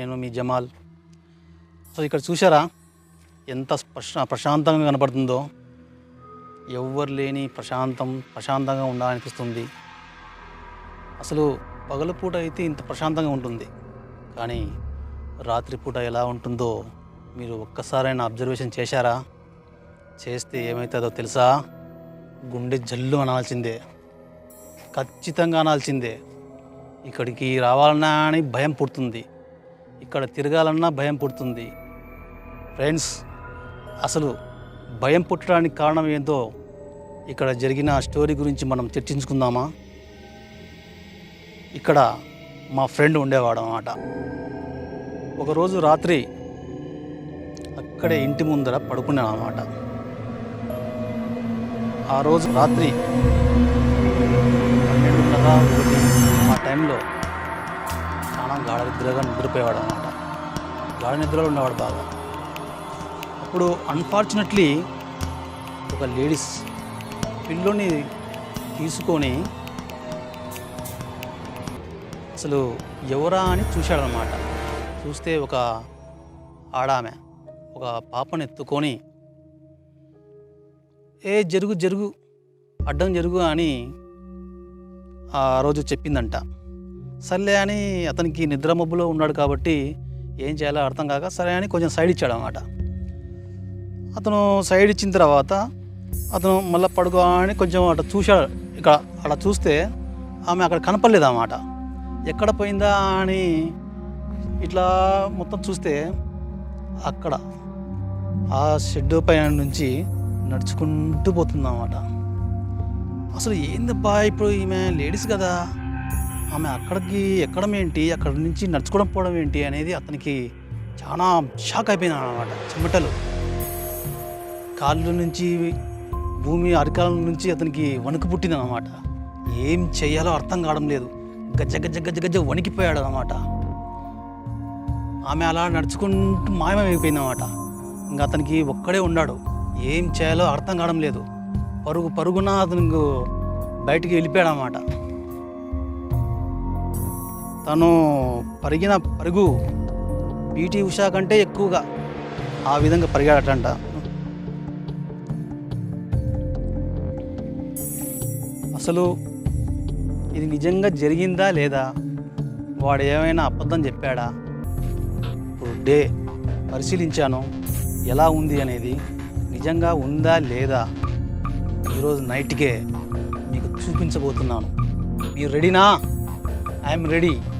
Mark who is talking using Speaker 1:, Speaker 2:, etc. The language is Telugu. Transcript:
Speaker 1: నేను మీ జమాల్. సో ఇక్కడ చూసారా ఎంత ప్రశా ప్రశాంతంగా కనపడుతుందో. ఎవ్వరు లేని ప్రశాంతం ప్రశాంతంగా ఉండాలనిపిస్తుంది. అసలు పగలపూట అయితే ఇంత ప్రశాంతంగా ఉంటుంది. కానీ రాత్రిపూట ఎలా ఉంటుందో మీరు ఒక్కసారైనా అబ్జర్వేషన్ చేశారా? చేస్తే ఏమవుతుందో తెలుసా? గుండె జల్లు అనాల్సిందే. ఖచ్చితంగా అనాల్సిందే. ఇక్కడికి రావాలన్నా అని భయం పుడుతుంది. ఇక్కడ తిరగాలన్నా భయం పుడుతుంది. ఫ్రెండ్స్ అసలు భయం పుట్టడానికి కారణం ఏందో ఇక్కడ జరిగిన స్టోరీ గురించి మనం చర్చించుకుందామా? ఇక్కడ మా ఫ్రెండ్ ఉండేవాడు అన్నమాట ఒకరోజు రాత్రి అక్కడే ఇంటి ముందర పడుకున్నాను అన్నమాట ఆ రోజు రాత్రి పన్నెండున్నర ఒకటి ఆ టైంలో గాఢ నిద్రగా నిద్రపోయేవాడు అనమాట గాఢ నిద్రలో ఉండేవాడు బాగా. అప్పుడు అన్ఫార్చునేట్లీ ఒక లేడీస్ పిల్లోని తీసుకొని అసలు ఎవరా అని చూశాడనమాట చూస్తే ఒక ఆడామె ఒక పాపను ఎత్తుకొని ఏ జరుగు జరుగు అడ్డం జరుగు అని ఆ రోజు చెప్పిందంట. సర్లే అని అతనికి నిద్ర మబ్బులో ఉన్నాడు కాబట్టి ఏం చేయాలో అర్థం కాక సరే అని కొంచెం సైడ్ ఇచ్చాడు అనమాట అతను సైడ్ ఇచ్చిన తర్వాత అతను మళ్ళీ పడుకో అని కొంచెం అటు చూశాడు. ఇక్కడ అలా చూస్తే ఆమె అక్కడ కనపడలేదు అన్నమాట. ఎక్కడ పోయిందా అని ఇట్లా మొత్తం చూస్తే అక్కడ ఆ షెడ్ పైన నుంచి నడుచుకుంటూ పోతుందన్నమాట. అసలు ఏందబ్బా ఇప్పుడు ఈమె లేడీస్ కదా? ఆమె అక్కడికి ఎక్కడం ఏంటి? అక్కడి నుంచి నడుచుకోవడం పోవడం ఏంటి? అనేది అతనికి చాలా షాక్ అయిపోయింది అనమాట చెమటలు. కాళ్ళు నుంచి భూమి అరికాల నుంచి అతనికి వణుకు పుట్టింది అనమాట ఏం చేయాలో అర్థం కావడం లేదు. గజ్జ గజ్జ గజ్జ గజ్జ వణికిపోయాడు అనమాట ఆమె అలా నడుచుకుంటూ మాయమైపోయింది అనమాట ఇంకా అతనికి ఒక్కడే ఉన్నాడు. ఏం చేయాలో అర్థం కావడం లేదు. పరుగు పరుగున అతను బయటికి వెళ్ళిపోయాడు అనమాట తను పరిగిన పరుగు పీటీ ఉషా కంటే ఎక్కువగా ఆ విధంగా పరిగాడటంట. అసలు ఇది నిజంగా జరిగిందా లేదా? వాడు ఏమైనా అబద్ధం చెప్పాడా? ఇప్పుడు డే పరిశీలించాను. ఎలా ఉంది అనేది నిజంగా ఉందా లేదా? ఈరోజు నైట్కే మీకు చూపించబోతున్నాను. మీరు రెడీనా? I am ready.